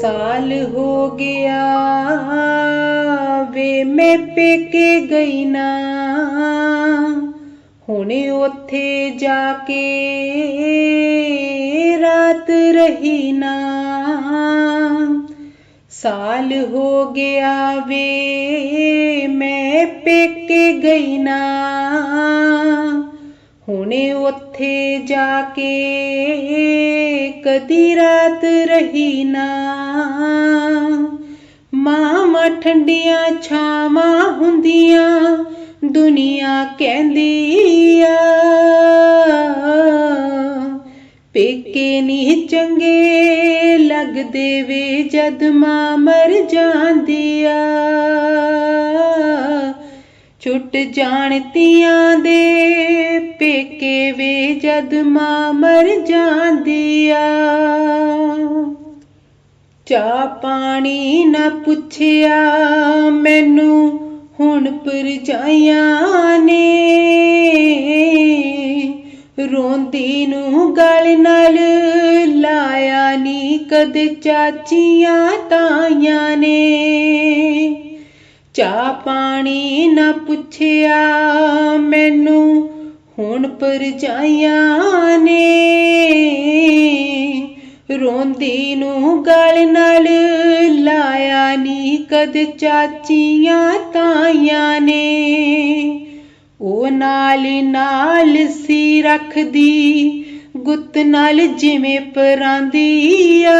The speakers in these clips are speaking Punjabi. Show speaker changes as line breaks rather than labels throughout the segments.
ਸਾਲ ਹੋ ਗਿਆ ਵੇ ਮੈਂ ਪੇਕੇ ਗਈ ਨਾ ਹੁਣ ਉੱਥੇ ਜਾ ਕੇ ਰਾਤ ਰਹੀ ਨਾ ਸਾਲ ਹੋ ਗਿਆ ਵੇ ਮੈਂ ਪੇਕੇ ਗਈ ਨਾ ਹੁਣੇ ਉੱਥੇ ਜਾ ਕੇ ਕਦੀ ਰਾਤ ਰਹੀ ਨਾ। ਮਾਵਾਂ ਠੰਡੀਆਂ ਛਾਵਾਂ ਹੁੰਦੀਆਂ, ਦੁਨੀਆ ਕਹਿੰਦੀ ਆ। ਪੇਕੇ ਨਹੀਂ ਚੰਗੇ ਲੱਗਦੇ ਵੇ ਜਦ ਮਾਂ ਮਰ ਜਾਂਦੀ ਆ। ਛੁੱਟ ਜਾਣ ਤੀਆਂ ਦੇ ਪੇਕੇ ਵੇ ਜਦ ਮਾਂ ਮਰ ਜਾਂਦੀ ਆ ਚਾਹ ਪਾਣੀ ਨਾ ਪੁੱਛਿਆ ਮੈਨੂੰ, ਹੁਣ ਪਰਜਾਈਆਂ ਨੇ। ਰੋਂਦੀ ਨੂੰ ਗਲ ਨਾਲ ਲਾਇਆ ਨੀ ਕਦ ਚਾਚੀਆਂ ਤਾਈਆਂ ਨੇ। ਚਾਹ ਪਾਣੀ ਨਾ ਪੁੱਛਿਆ ਮੈਨੂੰ ਹੁਣ ਪਰਜਾਈਆਂ ਨੇ ਰੋਂਦੀ ਨੂੰ ਗਲ ਨਾਲ ਲਾਇਆ ਨੀ, ਕਦ ਚਾਚੀਆਂ ਤਾਈਆਂ ਨੇ। ਉਹ ਨਾਲ ਨਾਲ ਸੀ ਰੱਖਦੀ, ਗੁੱਤ ਨਾਲ ਜਿਵੇਂ ਪਰਾਂਦੀ ਆ।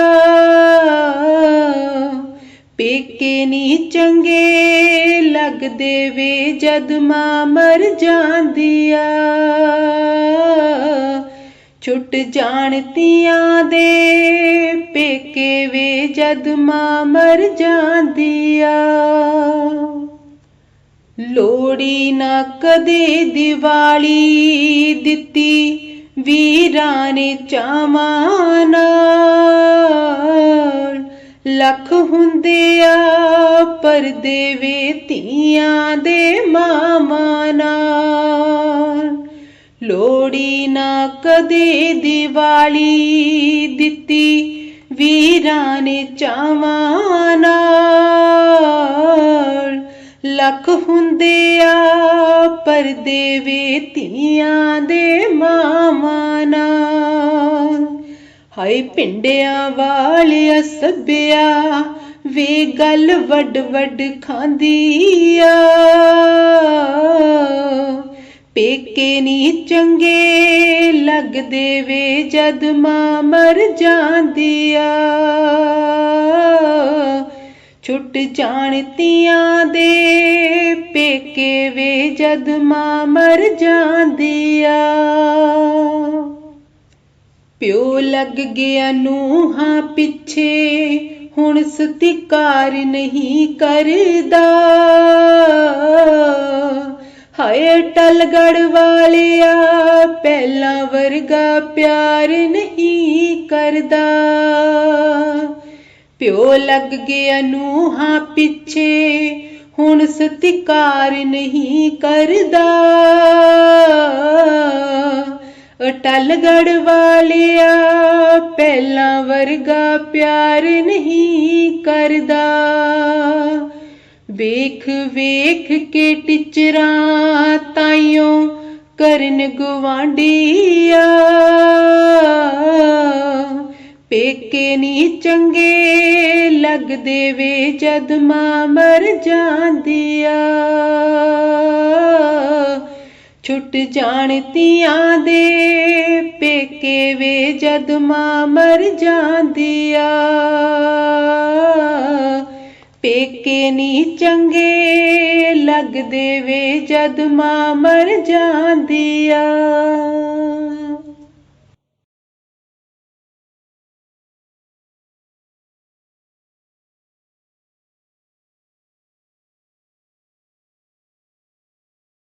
ਪੇਕੇ ਨੀ ਚੰਗੇ ਲੱਗਦੇ ਵੇ ਜਦ ਮਾਂ ਮਰ ਜਾਂਦੀ ਆ ਛੁੱਟ ਜਾਣ ਤੀਆਂ ਦੇ ਪੇਕੇ ਵੇ ਜਦ ਮਾਂ ਮਰ ਜਾਂਦੀ ਆ ਲੋੜੀ ਨਾ ਕਦੇ ਦੀਵਾਲੀ ਦਿੱਤੀ, ਵੀਰਾਂ ਨੇ ਚਾਵਾਂ ਨਾਲ ਲੱਖ ਹੁੰਦੇ ਆ ਪਰਦੇ ਵੇ ਧੀਆਂ ਦੇ ਮਾਵਾਂ ਨਾਲ। ਲੋੜੀ ਨਾ ਕਦੇ ਦੀਵਾਲੀ ਦਿੱਤੀ ਵੀਰਾਂ ਨੇ ਚਾਵਾਂ ਨਾਲ। ਲੱਖ ਹੁੰਦੇ ਆ ਪਰਦੇ ਵੇ ਧੀਆਂ ਦੇ ਮਾਵਾਂ ਨਾਲ। ਹਾਏ ਪਿੰਡਿਆਂ ਵਾਲਿਆ ਸੱਬਿਆ ਵੇ ਗੱਲ ਵੱਡ ਵੱਡ ਖਾਂਦੀ ਆ ਪੇਕੇ ਨਹੀਂ ਚੰਗੇ ਲੱਗਦੇ ਵੇ ਜਦ ਮਾਂ ਮਰ ਜਾਂਦੀ ਆ ਛੁੱਟ ਜਾਣ ਤੀਆਂ ਦੇ ਪੇਕੇ ਵੇ ਜਦ ਮਾਂ ਮਰ ਜਾਂਦੀ ਆ ਪਿਓ ਲੱਗ ਗਿਆ ਨੂੰਹਾਂ ਪਿੱਛੇ, ਹੁਣ ਸਤਿਕਾਰ ਨਹੀਂ ਕਰਦਾ। ਹਾਏ ਟਲਗੜ ਵਾਲਿਆ, ਪਹਿਲਾਂ ਵਰਗਾ ਪਿਆਰ ਨਹੀਂ ਕਰਦਾ। ਪਿਓ ਲੱਗ ਗਿਆ ਨੂੰਹਾਂ ਪਿੱਛੇ, ਹੁਣ ਸਤਿਕਾਰ ਨਹੀਂ ਕਰਦਾ। ਟਲਗੜ ਵਾਲਿਆ ਪਹਿਲਾਂ ਵਰਗਾ ਪਿਆਰ ਨਹੀਂ ਕਰਦਾ। ਵੇਖ ਵੇਖ ਕੇ ਟਿਚਰਾਂ ਤਾਈਓ ਕਰਨ ਗਵਾਂਡੀਆ ਪੇਕੇ ਨਹੀਂ ਚੰਗੇ ਲੱਗਦੇ ਵੇ ਜਦ ਮਾਂ ਮਰ ਜਾਂਦੀ ਆ ਛੁੱਟ ਜਾਣ ਤੀਆਂ ਦੇ ਪੇਕੇ ਵੇ ਜਦ ਮਾਂ ਮਰ ਜਾਂਦੀ ਆ ਪੇਕੇ ਨਹੀਂ ਚੰਗੇ ਲੱਗਦੇ ਵੇ ਜਦ ਮਾਂ ਮਰ ਜਾਂਦੀ ਆ